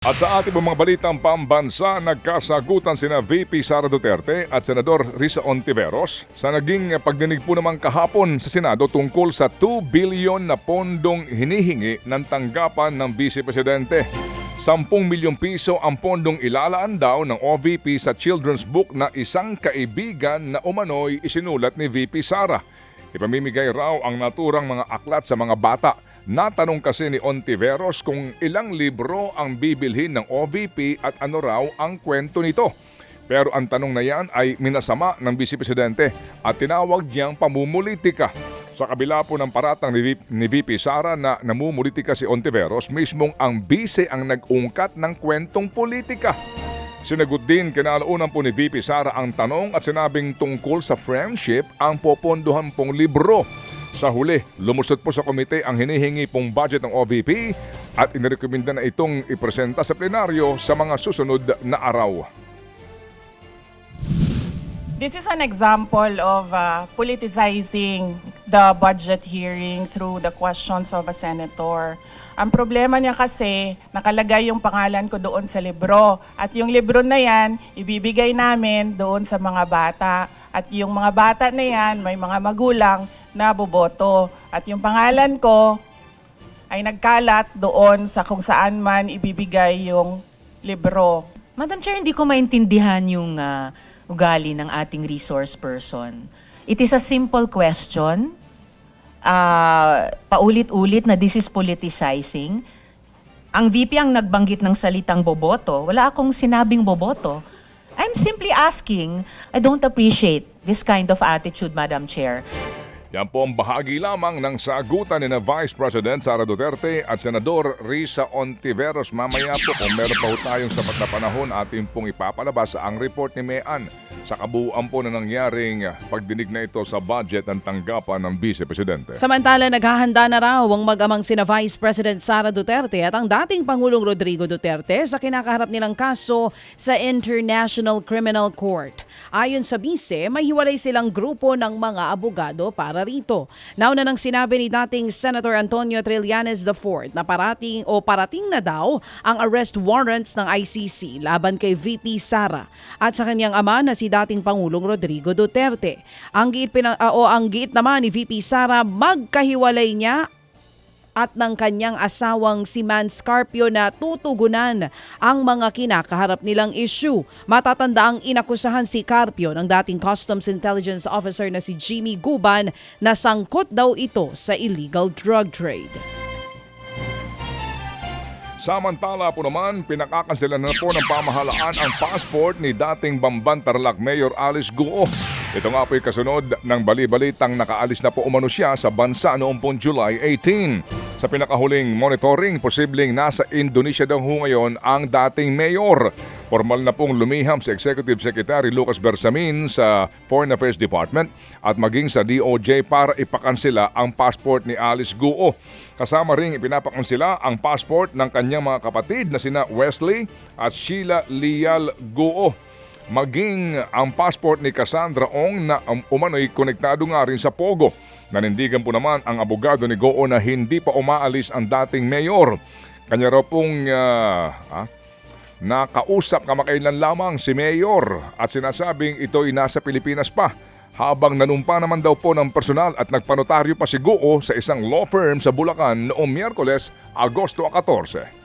At sa ating mga balitang pambansa, nagkasagutan sina VP Sara Duterte at Senador Risa Ontiveros sa naging pagdinig po naman kahapon sa Senado tungkol sa 2 billion na pondong hinihingi ng tanggapan ng Vice Presidente. 10 milyong piso ang pondong ilalaan daw ng OVP sa children's book na isang kaibigan na umano'y isinulat ni VP Sara. Ipamimigay raw ang naturang mga aklat sa mga bata. Natanong kasi ni Ontiveros kung ilang libro ang bibilhin ng OVP at ano raw ang kwento nito. Pero ang tanong na yan ay minasama ng Vice Presidente at tinawag niyang pamumulitika. Sa kabila po ng paratang ni, ni VP Sara na namumulitika si Ontiveros, mismong ang bise ang nag-ungkat ng kwentong politika. Sinagot din kinalaunan po ni VP Sara ang tanong at sinabing tungkol sa friendship ang popondohan pong libro. Sa huli, lumusot po sa komite ang hinihingi pong budget ng OVP at inirekomenda na itong ipresenta sa plenaryo sa mga susunod na araw. This is an example of uh, politicizing the budget hearing through the questions of a senator. Ang problema niya kasi, nakalagay yung pangalan ko doon sa libro. At yung libro na yan, ibibigay namin doon sa mga bata. At yung mga bata na yan, may mga magulang na boboto. At yung pangalan ko ay nagkalat doon sa kung saan man ibibigay yung libro. Madam Chair, hindi ko maintindihan yung ah, ugali ng ating resource person. It is a simple question. Ah, paulit-ulit na this is politicizing. Ang VP ang nagbanggit ng salitang boboto. Wala akong sinabing boboto. I'm simply asking, I don't appreciate this kind of attitude, Madam Chair. Yan po ang bahagi lamang ng sagutan ni na Vice President Sara Duterte at Senador Risa Ontiveros. Mamaya po kung meron pa ho tayong sapat na panahon ating pong ipapalabas ang report ni Mean sa kabuuan po na nangyaring pagdinig na ito sa budget ng tanggapan ng Vice Presidente. Samantala, naghahanda na raw ang mag-amang sina Vice President Sara Duterte at ang dating Pangulong Rodrigo Duterte sa kinakaharap nilang kaso sa International Criminal Court. Ayon sa bise, may hiwalay silang grupo ng mga abogado para rito. Nauna nang sinabi ni dating Senator Antonio Trillanes IV na parating o parating na daw ang arrest warrants ng ICC laban kay VP Sara at sa kanyang ama na si dating Pangulong Rodrigo Duterte. Ang giit, pinang, ah, o ang giit naman ni VP Sara magkahiwalay niya at ng kanyang asawang si Man Scarpio na tutugunan ang mga kinakaharap nilang issue. Matatanda ang inakusahan si Carpio ng dating Customs Intelligence Officer na si Jimmy Guban na sangkot daw ito sa illegal drug trade. Samantala po naman, pinakakansilan na po ng pamahalaan ang passport ni dating Bamban Tarlac Mayor Alice Guo. Ito nga po kasunod ng bali-balitang nakaalis na po umano siya sa bansa noong pong July 18. Sa pinakahuling monitoring, posibleng nasa Indonesia daw ho ngayon ang dating mayor. Formal na pong lumiham si Executive Secretary Lucas Bersamin sa Foreign Affairs Department at maging sa DOJ para ipakansila ang passport ni Alice Guo. Kasama ring ipinapakansila ang passport ng kanyang mga kapatid na sina Wesley at Sheila Lial Guo. Maging ang passport ni Cassandra Ong na um, umano'y konektado nga rin sa Pogo. Nanindigan po naman ang abogado ni Goo na hindi pa umaalis ang dating mayor. Kanya raw pong ah, ah, Nakausap kamakailan lamang si Mayor at sinasabing ito'y nasa Pilipinas pa habang nanumpa naman daw po ng personal at nagpanotaryo pa si Guo sa isang law firm sa Bulacan noong Miyerkules, Agosto 14.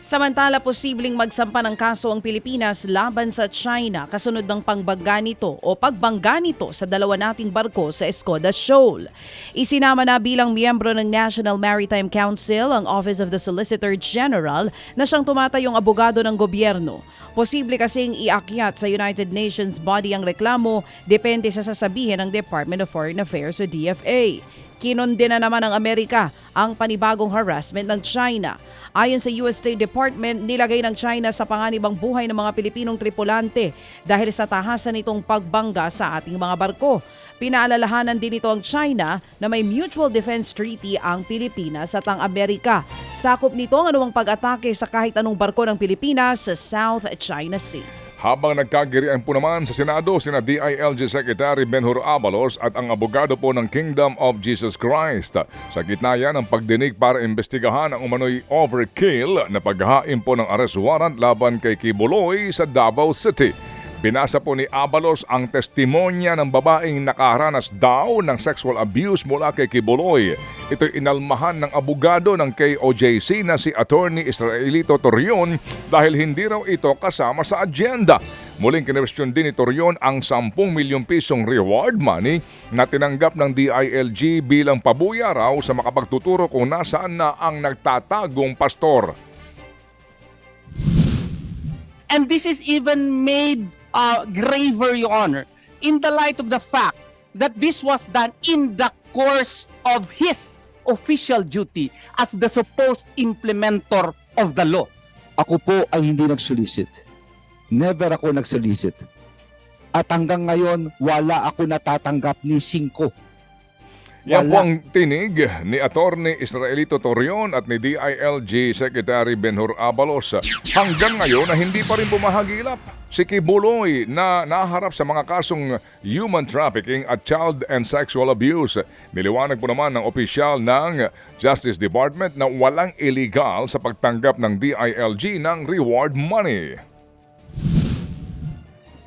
Samantala, posibleng magsampa ng kaso ang Pilipinas laban sa China kasunod ng pangbangga nito o pagbangga nito sa dalawa nating barko sa Escoda Shoal. Isinama na bilang miyembro ng National Maritime Council ang Office of the Solicitor General na siyang tumatayong abogado ng gobyerno. Posible kasing iakyat sa United Nations body ang reklamo depende sa sasabihin ng Department of Foreign Affairs o DFA. Kinonde na naman ng Amerika ang panibagong harassment ng China. Ayon sa US State Department, nilagay ng China sa panganibang buhay ng mga Pilipinong tripulante dahil sa tahasan nitong pagbangga sa ating mga barko. Pinaalalahanan din ito ang China na may mutual defense treaty ang Pilipinas at ang Amerika. Sakop nito ang anumang pag-atake sa kahit anong barko ng Pilipinas sa South China Sea. Habang nagkagirian po naman sa Senado sina DILG Secretary Benhur Abalos at ang abogado po ng Kingdom of Jesus Christ. Sa gitna yan ang pagdinig para imbestigahan ang umano'y overkill na paghahain po ng arrest warrant laban kay Kibuloy sa Davao City. Binasa po ni Abalos ang testimonya ng babaeng nakaharanas daw ng sexual abuse mula kay Kibuloy. Ito'y inalmahan ng abogado ng KOJC na si Attorney Israelito Torion dahil hindi raw ito kasama sa agenda. Muling kinwestiyon din ni Torion ang 10 milyong pisong reward money na tinanggap ng DILG bilang pabuya raw sa makapagtuturo kung nasaan na ang nagtatagong pastor. And this is even made uh, graver, Your Honor, in the light of the fact that this was done in the course of his official duty as the supposed implementer of the law. Ako po ay hindi nag-solicit. Never ako nag-solicit. At hanggang ngayon, wala ako natatanggap ni Singko. Yan Wala. po ang tinig ni Attorney Israelito Torion at ni DILG Secretary Benhur Abalos. Hanggang ngayon na hindi pa rin bumahagilap si Kibuloy na naharap sa mga kasong human trafficking at child and sexual abuse. Niliwanag po naman ng opisyal ng Justice Department na walang illegal sa pagtanggap ng DILG ng reward money.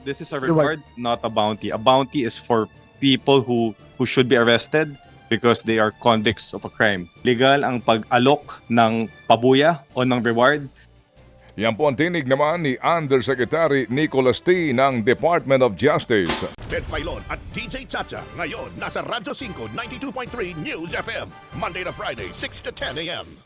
This is a Reward. reward, not a bounty. A bounty is for people who who should be arrested because they are convicts of a crime. Legal ang pag-alok ng pabuya o ng reward Yan po ang tinig naman ni Undersecretary Nicholas T. ng Department of Justice. Ted Filon at DJ Chacha. Ngayon, nasa Radyo 5, 92.3 News FM. Monday to Friday, 6 to 10 a.m.